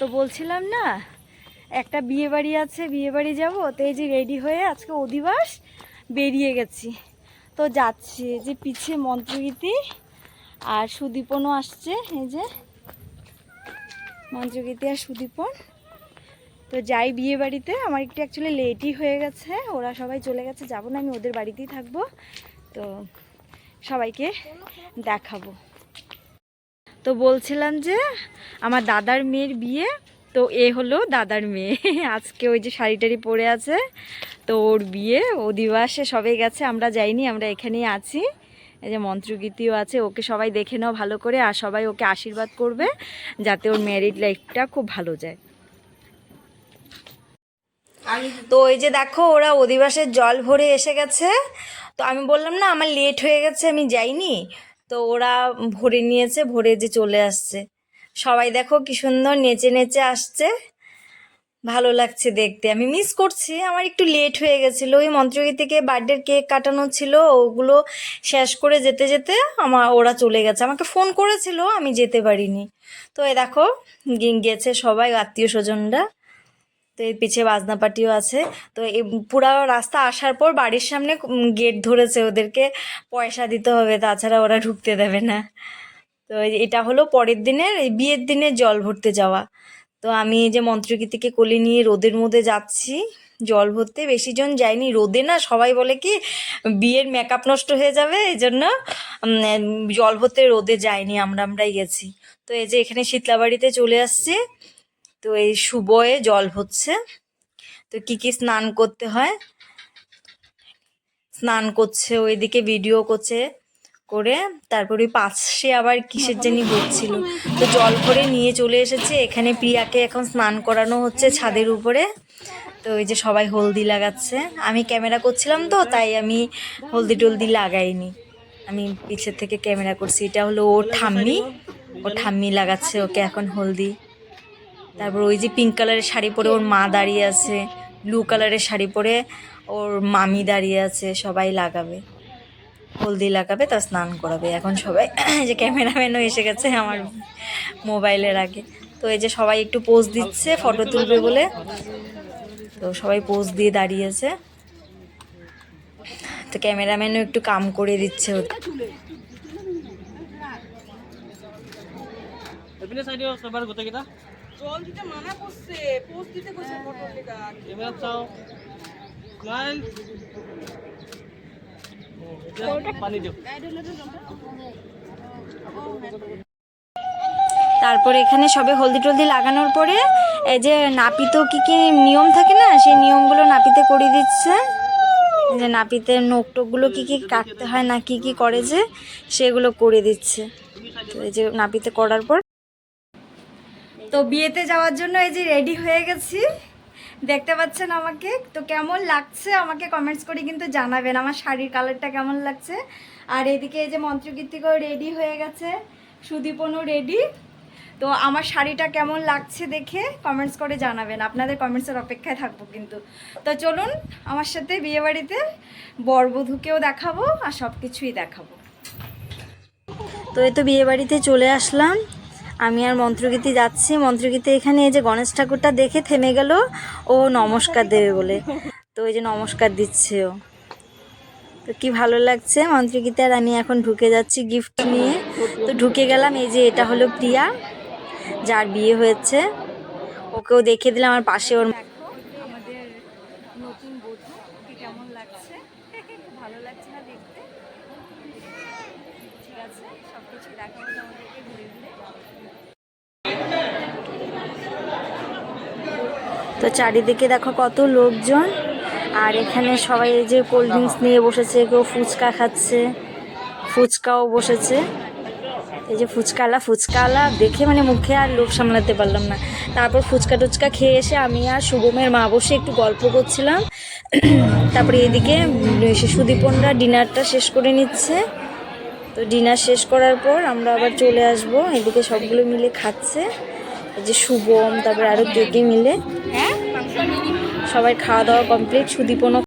তো বলছিলাম না, একটা বিয়ে বাড়ি আছে বিয়ে বাড়ি যাব, তো এই যে রেডি হয়ে আজকে অধিবাস বেরিয়ে গেছি। তো যাচ্ছি যে পিছে মন্ত্রগীতি আর সুদীপনও আসছে, এই যে মন্ত্রগীতি আর সুদীপন। তো যাই বিয়ে বাড়িতে আমার একটু অ্যাকচুয়ালি লেটই হয়ে গেছে, ওরা সবাই চলে গেছে, যাব না, আমি ওদের বাড়িতেই থাকব। তো সবাইকে দেখাবো। তো বলছিলাম যে আমার দাদার মেয়ের বিয়ে, তো এ হলো দাদার মেয়ে। আজকে ওই যে শাড়ি টাড়ি পরে আছে, তো ওর বিয়ে অধিবাসে সবাই গেছে, আমরা যাইনি, আমরা এখানেই আছি। এই যে মন্ত্রগীতিও আছে, ওকে সবাই দেখে নাও ভালো করে, আর সবাই ওকে আশীর্বাদ করবে, যাতে ওর ম্যারিড লাইফটা খুব ভালো যায়। তো ওই যে দেখো, ওরা অধিবাসের জল ভরে এসে গেছে। তো আমি বললাম, না, আমার লেট হয়ে গেছে, আমি যাইনি। তো ওরা ভরে নিয়েছে, ভরে যে চলে আসছে। সবাই দেখো কি সুন্দর নেচে নেচে আসছে। ভালো লাগছে দেখতে। আমি মিস করছি, আমার একটু লেট হয়ে গেছিল। ওই মন্ত্রগীতিকে বার্থডের কেক কাটানো ছিল, ওগুলো শেষ করে যেতে যেতে আমার, ওরা চলে গেছে। আমাকে ফোন করেছিল, আমি যেতে পারিনি। তো এই দেখো গেছে সবাই, আত্মীয় স্বজনরা। তো এর পিছে বাজনা পাটিও আছে। তো এই পুরা রাস্তা আসার পর বাড়ির সামনে গেট ধরেছে ওদেরকে। পয়সা দিতে হবে, তাছাড়া ওরা ঢুকতে দেবে না। তো এটা হলো পরের দিনের বিয়ের দিনে জল ভরতে যাওয়া। তো আমি এই যে মন্ত্রগীতিকে কোলে নিয়ে রোদের মধ্যে যাচ্ছি, জল ভরতে। বেশি জন যায়নি, রোদে না, সবাই বলে কি, বিয়ের মেকআপ নষ্ট হয়ে যাবে এই জন্য জল ভরতে রোদে যায়নি আমরা আমরাই গেছি। তো এই যে এখানে শীতলাবাড়িতে চলে আসছি। তো এই শুভয়ে জল হচ্ছে। তো কি কি স্নান করতে হয়? স্নান করছে, ওইদিকে ভিডিও করছে করে, তারপরে পাশে আবার কিসের জানি হচ্ছিল তো জল ভরে নিয়ে চলে এসেছে। এখানে প্রিয়াকে এখন স্নান করানো হচ্ছে ছাদের উপরে। তো ওই যে সবাই হলদি লাগাচ্ছে। আমি ক্যামেরা করছিলাম তো, তাই আমি হলদি টলদি লাগাইনি। আমি পিছের থেকে ক্যামেরা করছি। এটা হলো ওর ঠাম্মি। ও ঠাম্মি লাগাচ্ছে ওকে এখন হলদি। তারপর ওই যে পিঙ্ক কালারের শাড়ি পরে ওর মা দাঁড়িয়ে আছে ব্লু কালারের শাড়ি পরে ওর মামি দাঁড়িয়ে আছে, সবাই লাগাবে। হলদি লাগাবে, তা স্নান করাবে। এখন সবাই যে ক্যামেরাম্যানও এসে গেছে আমার মোবাইলের আগে। তো এই যে সবাই একটু পোজ দিচ্ছে ফটো তুলবে বলে। তো সবাই পোজ দিয়ে দাঁড়িয়েছে তো ক্যামেরাম্যানও একটু কাম করে দিচ্ছে ওদের। জল দিতে মানা করছে পোস্ট দিতে কইছে ফটো লেখা কেমেৰাত স্মাইল এতিয়া পানী তারপরে এখানে সবে হলদি টলদি লাগানোর পরে এই যে নাপিতেও কি কি নিয়ম থাকে না সেই নিয়মগুলো নাপিতে করে দিচ্ছে। যে নাপিতে নোক টোকগুলো কি কি কাটতে হয় না কি কি করে যে সেগুলো করে দিচ্ছে। তো এই যে নাপিতে করার পর তো বিয়েতে যাওয়ার জন্য এই যে রেডি হয়ে গেছি। দেখতে পাচ্ছেন আমাকে। তো কেমন লাগছে আমাকে কমেন্টস করে কিন্তু জানাবেন। আমার শাড়ির কালারটা কেমন লাগছে? আর এদিকে এই যে মন্ত্রগীতিকেও রেডি হয়ে গেছে। সুদীপনও রেডি তো আমার শাড়িটা কেমন লাগছে দেখে কমেন্টস করে জানাবেন। আপনাদের কমেন্টসের অপেক্ষায় থাকব কিন্তু। তো চলুন, আমার সাথে বিয়েবাড়িতে বরবধূকেও দেখাবো আর সব কিছুই দেখাবো। তো এই তো বিয়েবাড়িতে চলে আসলাম। আমি আর মন্ত্রগীতি যাচ্ছি। মন্ত্রগীতি এখানে এই যে গণেশ ঠাকুরটা দেখে থেমে গেল। ও নমস্কার দেবে বলে। তো ওই যে নমস্কার দিচ্ছে ও। তো কি ভালো লাগছে মন্ত্রগীতি। আর আমি এখন ঢুকে যাচ্ছি গিফট নিয়ে। তো ঢুকে গেলাম। এই যে এটা হলো প্রিয়া, যার বিয়ে হয়েছে। ওকেও দেখিয়ে দিলাম। আমার পাশে ওর ওকে কেমন লাগছে? ভালো লাগছে না দেখতে? ঠিক আছে সব কিছু ঘুরে ঘুরে। তো চারিদিকে দেখো কত লোকজন, আর এখানে সবাই যে কোল্ড ড্রিঙ্কস নিয়ে বসেছে, কেউ ফুচকা খাচ্ছে, ফুচকাও বসেছে। এই যে ফুচকালা ফুচকালা দেখে মানে মুখে আর লোভ সামলাতে পারলাম না। তারপর ফুচকা টুচকা খেয়ে এসে আমি আর শুভমের মা বসে একটু গল্প করছিলাম। তারপরে এদিকে সুদীপনরা ডিনারটা শেষ করে নিচ্ছে। তো ডিনার শেষ করার পর আমরা আবার চলে আসব। এদিকে সবগুলো মিলে খাচ্ছে। যে শুভম, তারপরে আরও কে কে মিলে। সবাই খাওয়া দাওয়া কমপ্লিট, সুদীপনও